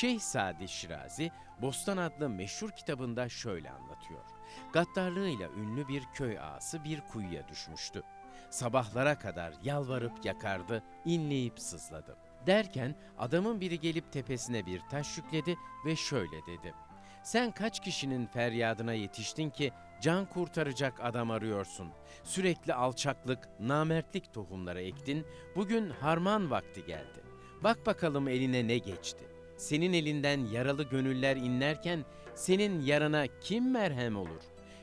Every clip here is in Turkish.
Şeyh Sadi Şirazi, Bostan adlı meşhur kitabında şöyle anlatıyor. Gaddarlığıyla ünlü bir köy ağası bir kuyuya düşmüştü. Sabahlara kadar yalvarıp yakardı, inleyip sızladı. Derken adamın biri gelip tepesine bir taş yükledi ve şöyle dedi. Sen kaç kişinin feryadına yetiştin ki can kurtaracak adam arıyorsun. Sürekli alçaklık, namertlik tohumları ektin. Bugün harman vakti geldi. Bak bakalım eline ne geçti. Senin elinden yaralı gönüller inlerken senin yarana kim merhem olur?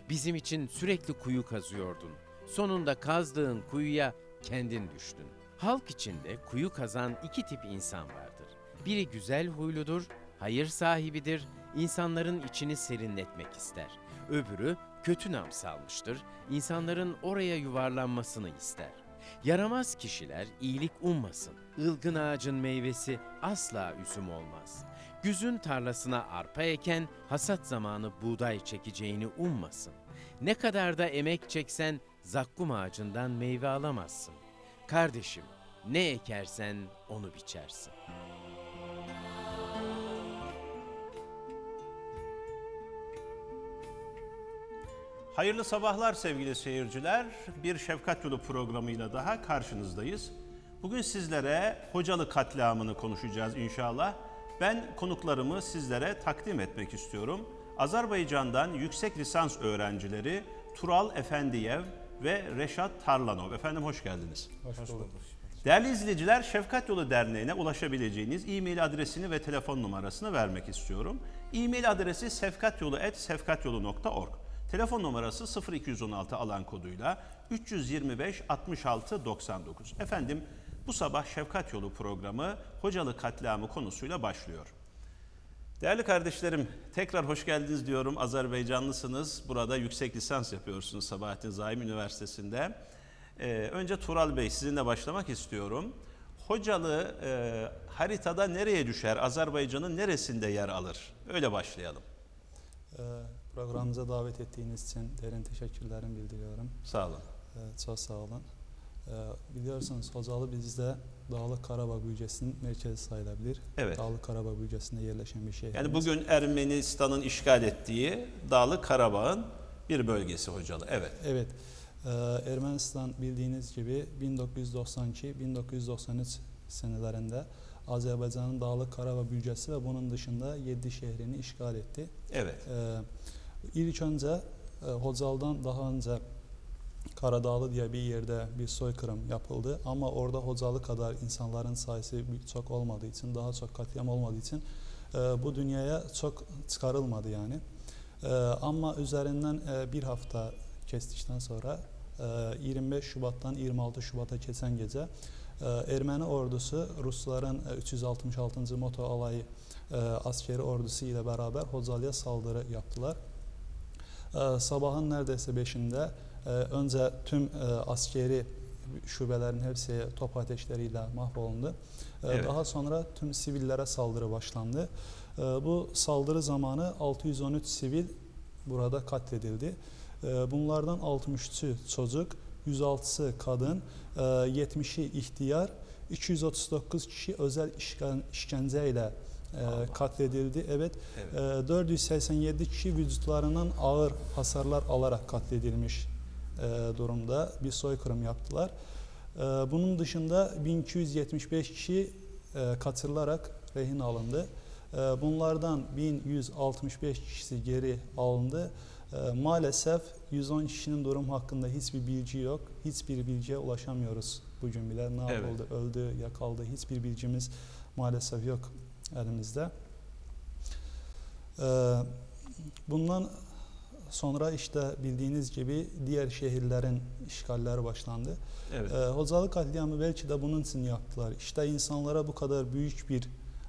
Bizim için sürekli kuyu kazıyordun. Sonunda kazdığın kuyuya kendin düştün. Halk içinde kuyu kazan iki tip insan vardır. Biri güzel huyludur, hayır sahibidir, insanların içini serinletmek ister. Öbürü kötü nam salmıştır, insanların oraya yuvarlanmasını ister. Yaramaz kişiler iyilik ummasın. Ilgın ağacın meyvesi asla üzüm olmaz. Güzün tarlasına arpa eken hasat zamanı buğday çekeceğini ummasın. Ne kadar da emek çeksen zakkum ağacından meyve alamazsın. Kardeşim, ne ekersen onu biçersin. Hayırlı sabahlar sevgili seyirciler. Bir Şefkat Yolu programıyla daha karşınızdayız. Bugün sizlere Hocalı katliamını konuşacağız inşallah. Ben konuklarımı sizlere takdim etmek istiyorum. Azerbaycan'dan yüksek lisans öğrencileri Tural Efendiyev ve Reşat Tarlanov. Efendim hoş geldiniz. Hoş bulduk. Değerli izleyiciler, Şefkat Yolu Derneği'ne ulaşabileceğiniz e-mail adresini ve telefon numarasını vermek istiyorum. E-mail adresi sefkatyolu.sefkatyolu.org. Telefon numarası 0216 alan koduyla 325 66 99. Efendim bu sabah Şefkat Yolu programı Hocalı katliamı konusuyla başlıyor. Değerli kardeşlerim, tekrar hoş geldiniz diyorum. Azerbaycanlısınız. Burada yüksek lisans yapıyorsunuz Sabahattin Zaim Üniversitesi'nde. Ee, önce Tural Bey sizinle başlamak istiyorum. Hocalı e, haritada nereye düşer? Azerbaycan'ın neresinde yer alır? Öyle başlayalım. Ee, Programımıza davet ettiğiniz için derin teşekkürlerimi bildiriyorum. Sağ olun. Ee, Çok sağ olun. Ee, Biliyorsunuz Hocalı bizde Dağlık Karabağ bölgesinin merkezi sayılabilir. Evet. Dağlık Karabağ bölgesinde yerleşen bir şehir. Yani bugün Ermenistan'ın işgal ettiği Dağlı Karabağ'ın bir bölgesi Hocalı. Evet. Evet. Ee, Ermenistan bildiğiniz gibi 1992-1993 senelerinde Azerbaycan'ın Dağlık Karabağ bölgesi ve bunun dışında 7 şehrini işgal etti. Evet. Ee, ilk önce e, Hocalı'dan daha önce Karadağlı diye bir yerde bir soykırım yapıldı ama orada Hocalı kadar insanların sayısı çok olmadığı için daha çok katliam olmadığı için e, bu dünyaya çok çıkarılmadı yani. E, ama üzerinden e, bir hafta kestikten sonra e, 25 Şubat'tan 26 Şubat'a geçen gece e, Ermeni ordusu Rusların e, 366. Moto alayı e, askeri ordusu ile beraber Hocalı'ya saldırı yaptılar. E, sabahın neredeyse 5'inde e, önce tüm e, askeri şubelerin hepsi top ateşleriyle mahvolundu. E, Evet. Daha sonra tüm sivillere saldırı başlandı. Bu saldırı zamanı 613 sivil burada katledildi. Bunlardan 63'ü çocuk, 106'sı kadın, e, 70'i ihtiyar, 239 kişi özel işken, işkenceyle e, katledildi. Evet, Evet. e, 487 kişi vücutlarından ağır hasarlar alarak katledilmiş e, durumda bir soykırım yaptılar. E, bunun dışında 1275 kişi e, kaçırılarak rehin alındı. E, bunlardan 1165 kişisi geri alındı. E, maalesef 110 kişinin durum hakkında hiçbir bilgi yok. Hiçbir bilgiye ulaşamıyoruz bugün bile. Ne Evet. yapıldı, öldü, yakaldı hiçbir bilgimiz maalesef yok elimizde. Ee, bundan sonra işte bildiğiniz gibi diğer şehirlerin işgalleri başlandı. Evet. Ee, Hocalı katliamı belki de bunun için yaptılar. İşte insanlara bu kadar büyük bir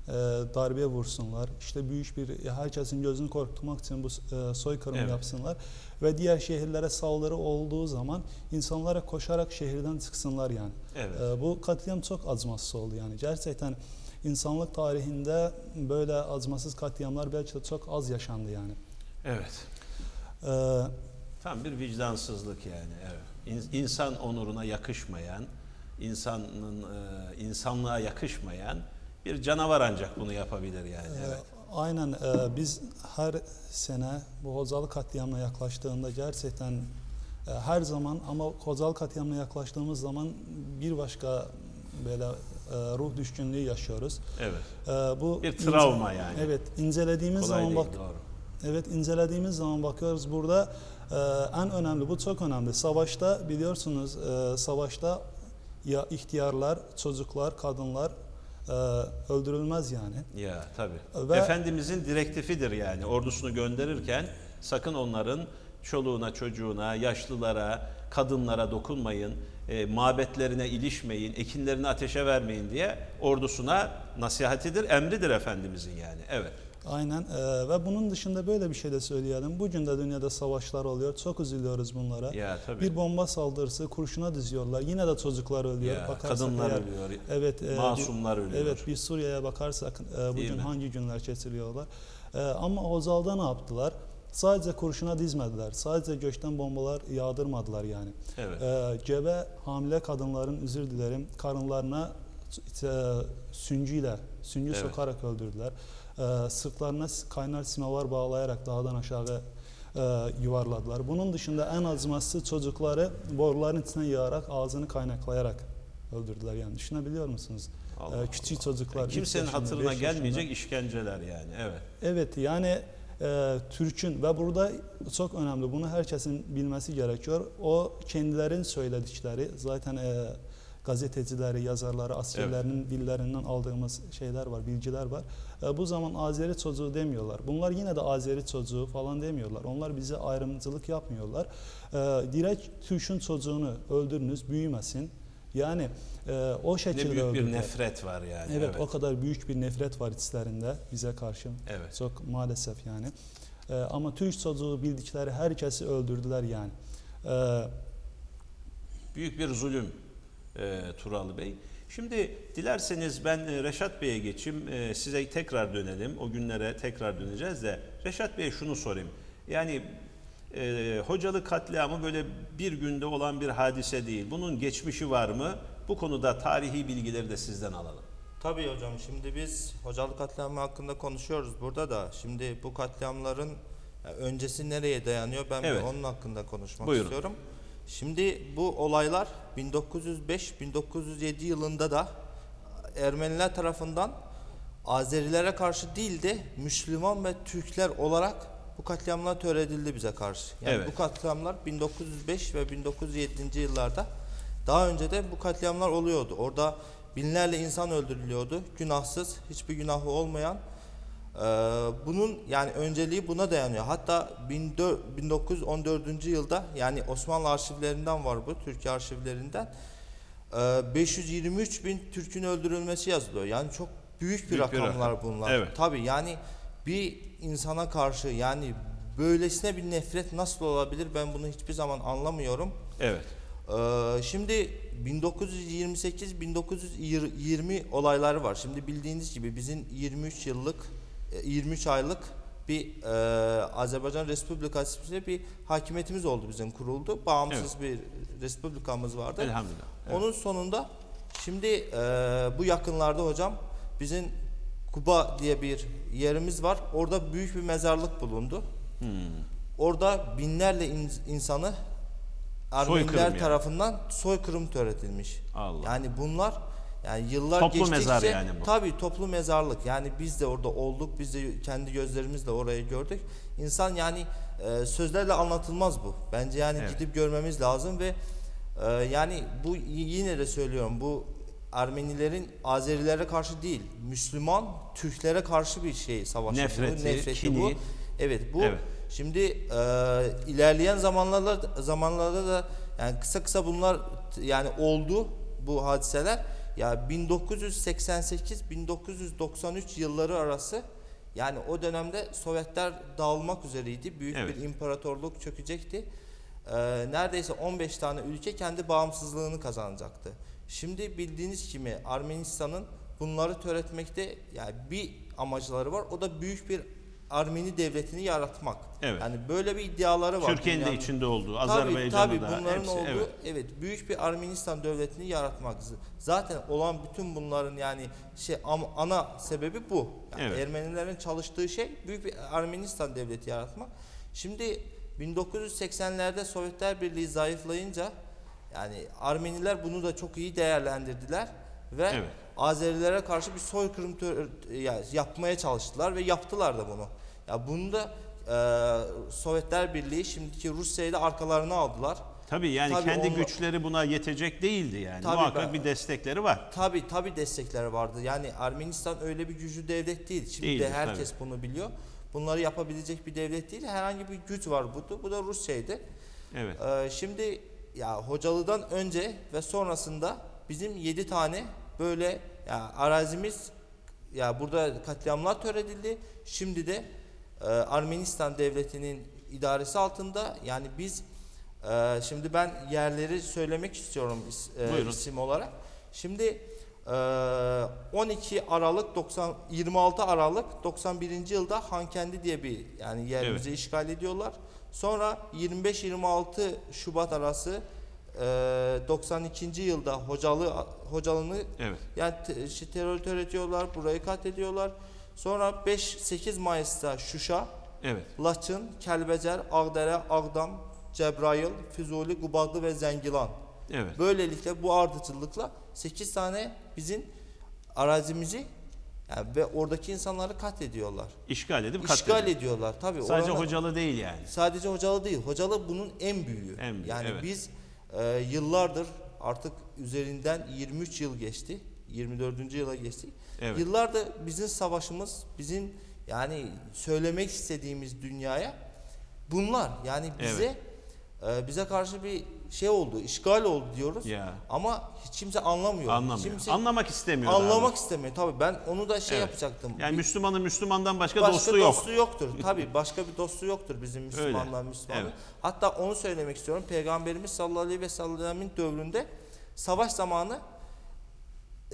e, darbe vursunlar. İşte büyük bir herkesin gözünü korkutmak için bu e, soykırım Evet. yapsınlar ve diğer şehirlere saldırı olduğu zaman insanlara koşarak şehirden çıksınlar yani. Evet. Ee, bu katliam çok acımasız oldu yani. Gerçekten insanlık tarihinde böyle acımasız katliamlar belki de çok az yaşandı yani. Evet. Ee, Tam bir vicdansızlık yani. Evet. İn- İnsan onuruna yakışmayan, insanın e, insanlığa yakışmayan Bir canavar ancak bunu yapabilir yani. Ee, Evet. Aynen e, biz her sene bu Hocalı katliamına yaklaştığında gerçekten e, her zaman ama Hocalı katliamına yaklaştığımız zaman bir başka böyle e, ruh düşkünlüğü yaşıyoruz. Evet. E, bu Bir travma yani. Evet, incelediğimiz Kolay zaman değil, bak doğru. Evet incelediğimiz zaman bakıyoruz burada e, en önemli bu çok önemli. Savaşta biliyorsunuz e, savaşta ya ihtiyarlar, çocuklar, kadınlar e, öldürülmez yani. Ya tabii. Ve- Efendimizin direktifidir yani ordusunu gönderirken sakın onların çoluğuna, çocuğuna, yaşlılara, kadınlara dokunmayın, e, mabetlerine ilişmeyin, ekinlerini ateşe vermeyin diye ordusuna nasihatidir, emridir Efendimizin yani. Evet. Aynen e, ve bunun dışında böyle bir şey de söyleyelim. Bugün de dünyada savaşlar oluyor. Çok üzülüyoruz bunlara. Ya tabii. Bir bomba saldırısı kurşuna diziyorlar. Yine de çocuklar ölüyor. Ya, Bakarsak kadınlar eğer- ölüyor, Evet. e, masumlar bir- ölüyor. Evet bir Suriye'ye bakarsak e, bugün hangi günler geçiriyorlar. E, ama Hozal'da ne yaptılar? Sadece kurşuna dizmediler. Sadece gökten bombalar yağdırmadılar yani. Evet. E, gebe hamile kadınların özür dilerim karınlarına e, süngüyle, süngü Evet. sokarak öldürdüler. E, sırtlarına kaynar simavar bağlayarak dağdan aşağı e, yuvarladılar. Bunun dışında en acımasız çocukları boruların içine yığarak ağzını kaynaklayarak öldürdüler yani düşünebiliyor musunuz? Allah E, küçük çocuklar. üç Kimsenin yaşında, hatırına beş yaşında. gelmeyecek işkenceler yani. Evet. Evet yani e, Türk'ün ve burada çok önemli bunu herkesin bilmesi gerekiyor. O kendilerin söyledikleri zaten e, gazetecileri, yazarları, askerlerinin dillerinden aldığımız şeyler var, bilgiler var. E, bu zaman Azeri çocuğu demiyorlar. Bunlar yine de Azeri çocuğu falan demiyorlar. Onlar bize ayrımcılık yapmıyorlar. E, direkt Türk'ün çocuğunu öldürünüz, büyümesin. Yani e, o şekilde Ne büyük bir nefret var yani. Evet, o kadar büyük bir nefret var içlerinde bize karşı. Evet. Çok maalesef yani. Ee, ama Türk çocuğu bildikleri herkesi öldürdüler yani. Ee, Büyük bir zulüm e, Turalı Bey. Şimdi dilerseniz ben e, Reşat Bey'e geçeyim. E, size tekrar dönelim. O günlere tekrar döneceğiz de. Reşat Bey'e şunu sorayım. Yani e, hocalı katliamı böyle bir günde olan bir hadise değil. Bunun geçmişi var mı? Bu konuda tarihi bilgileri de sizden alalım. Tabii hocam şimdi biz hocalı katliamı hakkında konuşuyoruz burada da. Şimdi bu katliamların öncesi nereye dayanıyor ben Evet. onun hakkında konuşmak Buyurun. istiyorum. Şimdi bu olaylar 1905-1907 yılında da Ermeniler tarafından Azerilere karşı değil de Müslüman ve Türkler olarak bu katliamlar töredildi bize karşı. Yani Evet. bu katliamlar 1905 ve 1907. yıllarda daha önce de bu katliamlar oluyordu. Orada binlerle insan öldürülüyordu. Günahsız, hiçbir günahı olmayan. Ee, bunun yani önceliği buna dayanıyor. Hatta 14 1914. yılda yani Osmanlı arşivlerinden var bu, Türkiye arşivlerinden. Ee, 523 bin Türk'ün öldürülmesi yazılıyor. Yani çok büyük bir Büyük bir rakamlar rakam. bunlar. Evet. Tabii yani bir insana karşı yani böylesine bir nefret nasıl olabilir ben bunu hiçbir zaman anlamıyorum. Evet. Ee, şimdi 1928-1920 olayları var. Şimdi bildiğiniz gibi bizim 23 yıllık, e, 23 aylık bir e, Azerbaycan Respublikası bir hakimiyetimiz oldu bizim kuruldu. Bağımsız bir respublikamız vardı. Elhamdülillah. Evet. Onun sonunda şimdi e, bu yakınlarda hocam bizim Kuba diye bir yerimiz var. Orada büyük bir mezarlık bulundu. Hmm. Orada binlerle in- insanı Soykırım Ermeniler yani. tarafından soykırım töretilmiş. Allah. Yani bunlar yani yıllar Toplu geçtikçe mezar yani bu. tabii toplu mezarlık. Yani biz de orada olduk. Biz de kendi gözlerimizle orayı gördük. İnsan yani e, sözlerle anlatılmaz bu. Bence yani Evet. gidip görmemiz lazım ve e, yani bu yine de söylüyorum bu Ermenilerin Azerilere karşı değil, Müslüman Türklere karşı bir şey savaşı. Nefreti, bu, nefreti kini. bu. Evet bu Evet. Şimdi e, ilerleyen zamanlarda zamanlarda da yani kısa kısa bunlar yani oldu bu hadiseler. Ya 1988-1993 yılları arası yani o dönemde Sovyetler dağılmak üzereydi. Büyük Evet. bir imparatorluk çökecekti. E, neredeyse 15 tane ülke kendi bağımsızlığını kazanacaktı. Şimdi bildiğiniz gibi Ermenistan'ın bunları töretmekte yani bir amacları var. O da büyük bir Armeni devletini yaratmak. Evet. Yani böyle bir iddiaları var. Türkiye'nin de içinde olduğu, Tabii, Azerbaycan'da tabii da bunların hepsi, olduğu evet. evet. büyük bir Armenistan devletini yaratmak. Zaten olan bütün bunların yani şey ana sebebi bu. Yani Evet. Ermenilerin çalıştığı şey büyük bir Ermenistan devleti yaratmak. Şimdi 1980'lerde Sovyetler Birliği zayıflayınca yani Armeniler bunu da çok iyi değerlendirdiler ve Evet. Azerilere karşı bir soykırım yapmaya çalıştılar ve yaptılar da bunu. Ya bunu da e, Sovyetler Birliği şimdiki Rusya'yı da arkalarına aldılar. Tabii yani Tabii kendi onunla- güçleri buna yetecek değildi yani. Tabii Muhakkak ben- bir destekleri var. Tabi tabi destekleri vardı. Yani Ermenistan öyle bir güçlü devlet değil. Şimdi Değildir, de herkes bunu biliyor. Bunları yapabilecek bir devlet değil. Herhangi bir güç var bu. Bu da Rusya'ydı. Evet. Ee, şimdi ya Hocalı'dan önce ve sonrasında bizim 7 tane böyle ya arazimiz ya burada katliamlar töredildi. Şimdi de e, Ermenistan devletinin idaresi altında yani biz e, şimdi ben yerleri söylemek istiyorum is- e, isim olarak. Şimdi 12 Aralık 90 26 Aralık 91. yılda Hankendi diye bir yani yerimizi işgal ediyorlar. Sonra 25-26 Şubat arası e, 92. yılda Hocalı Hocalı'nı Evet. yani terör töretiyorlar, burayı katlediyorlar. Sonra 5-8 Mayıs'ta Şuşa, Evet. Laçın, Kəlbəcər, Ağdərə, Ağdam, Cəbrayıl, Füzuli, Qubadlı ve Zəngilan. Evet. Böylelikle bu ardıcıllıkla 8 tane bizim arazimizi yani ve oradaki insanları katlediyorlar. İşgal edip İşgal katlediyor. ediyorlar tabii. Sadece Orana- hocalı değil yani. Sadece Hocalı değil. Hocalı bunun en büyüğü. En büyüğü, yani evet. biz e, yıllardır artık üzerinden 23 yıl geçti. 24. yıla geçtik. Evet. Yıllardır bizim savaşımız, bizim yani söylemek istediğimiz dünyaya bunlar. Yani bize e, bize karşı bir şey oldu, işgal oldu diyoruz. Ya. Ama hiç kimse anlamıyor. Anlamıyor. Kimse Anlamak istemiyor. anlamak doğrusu. istemiyor. Tabii ben onu da şey Evet. yapacaktım. Yani Bir- Müslümanın Müslümandan başka, başka dostu yok. dostu yoktur. Tabii başka bir dostu yoktur bizim Müslümanlar Müslümanlar. Evet. Hatta onu söylemek istiyorum. Peygamberimiz sallallahu aleyhi ve sellem'in dövründe savaş zamanı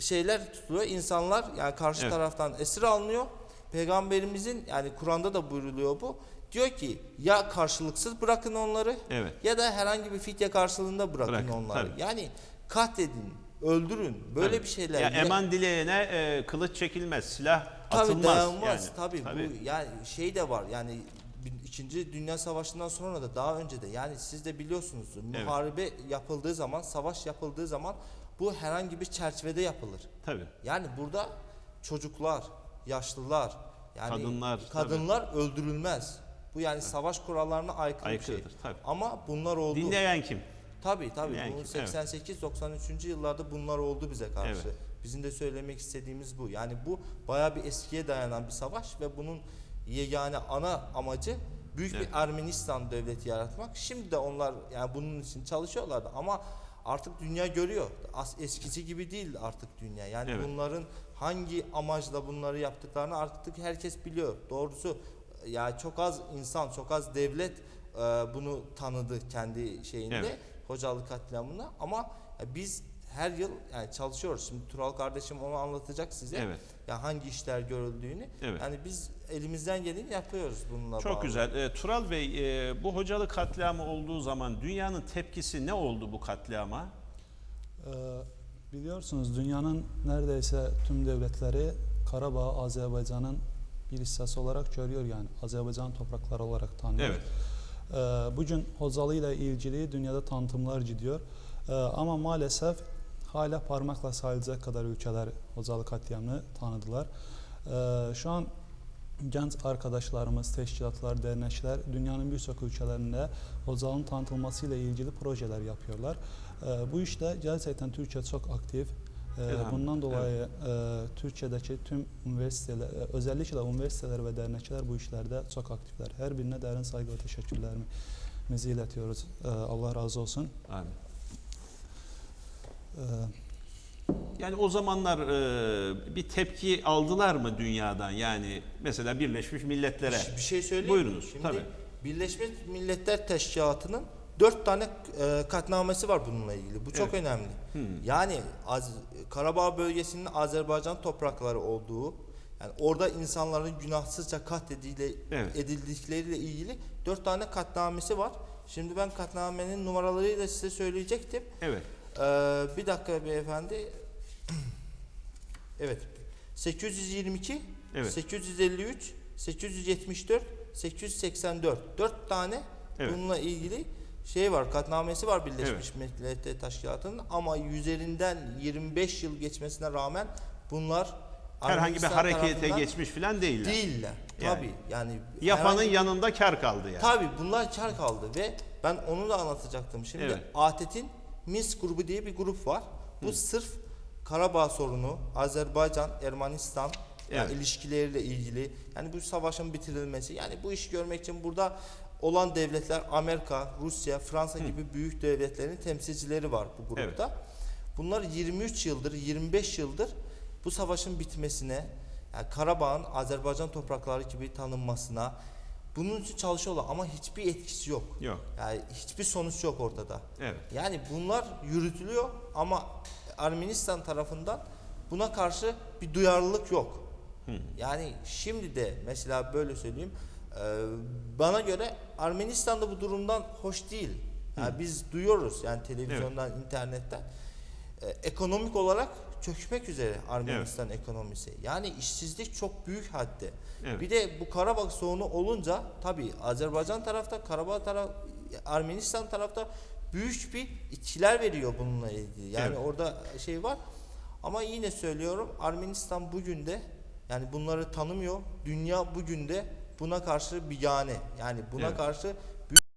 şeyler tutuluyor. insanlar yani karşı Evet. taraftan esir alınıyor. Peygamberimizin yani Kur'an'da da buyruluyor bu. Diyor ki ya karşılıksız bırakın onları Evet. ya da herhangi bir fidye karşılığında bırakın, Bırakın, onları. tabii. Yani katledin, öldürün. Böyle Tabii. bir şeyler. Ya Ya- eman dileyene e, kılıç çekilmez, silah Tabii atılmaz. dayanmaz. yani. Tabii, bu yani şey de var. Yani İkinci Dünya Savaşı'ndan sonra da daha önce de yani siz de biliyorsunuz Evet. muharebe yapıldığı zaman, savaş yapıldığı zaman bu herhangi bir çerçevede yapılır. Tabii. Yani burada çocuklar, yaşlılar, yani Kadınlar, kadınlar öldürülmez. Bu yani savaş kurallarına aykırı bir şey. Aykırıdır, tabii. Ama bunlar oldu. Dinleyen kim? Tabii tabii. Yani Bu ki- 88-93. yıllarda bunlar oldu bize karşı. Evet. Bizim de söylemek istediğimiz bu. Yani bu bayağı bir eskiye dayanan bir savaş ve bunun yegane ana amacı büyük Evet. bir Ermenistan devleti yaratmak. Şimdi de onlar yani bunun için çalışıyorlardı ama artık dünya görüyor. Eskisi gibi değil artık dünya. Yani Evet. bunların hangi amaçla bunları yaptıklarını artık herkes biliyor. Doğrusu ya çok az insan, çok az devlet e, bunu tanıdı kendi şeyinde. Evet. Hocalı katliamına ama biz her yıl yani çalışıyoruz. Şimdi Tural kardeşim onu anlatacak size. Evet. Ya hangi işler görüldüğünü. Evet. Yani biz elimizden geleni yapıyoruz bununla Çok bağlı. güzel. E, Tural Bey, e, bu hocalı katliamı olduğu zaman dünyanın tepkisi ne oldu bu katliama? Ee, biliyorsunuz dünyanın neredeyse tüm devletleri Karabağ Azerbaycan'ın bir hissesi olarak görüyor yani Azerbaycan toprakları olarak tanıyor. Evet. Ee, bugün Hocalı ile ilgili dünyada tanıtımlar gidiyor. Ee, ama maalesef hala parmakla sayılacak kadar ülkeler Hocalı katliamını tanıdılar. Ee, şu an genç arkadaşlarımız, teşkilatlar, dernekler dünyanın birçok ülkelerinde Hocalı'nın tanıtılması ile ilgili projeler yapıyorlar. Bu işte gerçekten Türkiye çok aktif. Ee, Elhamdülillah, bundan dolayı e, Türkiye'deki tüm üniversiteler, e, özellikle üniversiteler ve dernekler bu işlerde çok aktifler. Her birine derin saygı ve teşekkürlerimizi iletiyoruz. Ee, Allah razı olsun. Amin. Yani o zamanlar e, bir tepki aldılar mı dünyadan? Yani mesela Birleşmiş Milletler'e. Bir şey söyleyeyim mi? Buyurunuz, Şimdi tabii. Birleşmiş Milletler Teşkilatı'nın dört tane e, katnamesi var bununla ilgili. Bu çok Evet. önemli. Hmm. Yani Az, Karabağ bölgesinin Azerbaycan toprakları olduğu, Yani orada insanların günahsızca katlediyle Evet. edildikleriyle ilgili dört tane katnamesi var. Şimdi ben katnamenin numaralarıyla da size söyleyecektim. Evet. Ee, bir dakika beyefendi. evet. 822, Evet. 853, 874, 884. Dört tane Evet. bununla ilgili şey var, katnamesi var Birleşmiş Milletler Teşkilatı'nın ama üzerinden 25 yıl geçmesine rağmen bunlar Herhangi bir harekete geçmiş falan değiller. değiller. Yani. Tabii yani Yapanın herhangi- yanında kar kaldı yani. Tabii bunlar kar kaldı ve ben onu da anlatacaktım. Şimdi Evet. ATET'in Minsk grubu diye bir grup var. Bu sırf Karabağ sorunu, Azerbaycan, Ermenistan yani Evet. ilişkileriyle ilgili yani bu savaşın bitirilmesi yani bu işi görmek için burada olan devletler Amerika, Rusya, Fransa gibi büyük devletlerin temsilcileri var bu grupta. Bunlar 23 yıldır, 25 yıldır bu savaşın bitmesine, yani Karabağ'ın Azerbaycan toprakları gibi tanınmasına bunun için çalışıyorlar ama hiçbir etkisi yok. Yok. Yani hiçbir sonuç yok ortada. Evet. Yani bunlar yürütülüyor ama Ermenistan tarafından buna karşı bir duyarlılık yok. Yani şimdi de mesela böyle söyleyeyim bana göre Ermenistan da bu durumdan hoş değil. Yani biz duyuyoruz yani televizyondan, internetten e, ekonomik olarak çökmek üzere Ermenistan ekonomisi. Yani işsizlik çok büyük hadde. Evet. Bir de bu Karabağ sorunu olunca tabii Azerbaycan tarafta, Karabağ taraf, Ermenistan tarafta büyük bir itkiler veriyor bununla ilgili. Yani Evet. orada şey var. Ama yine söylüyorum Ermenistan bugün de yani bunları tanımıyor. Dünya bugün de buna karşı bir yani yani buna Evet. karşı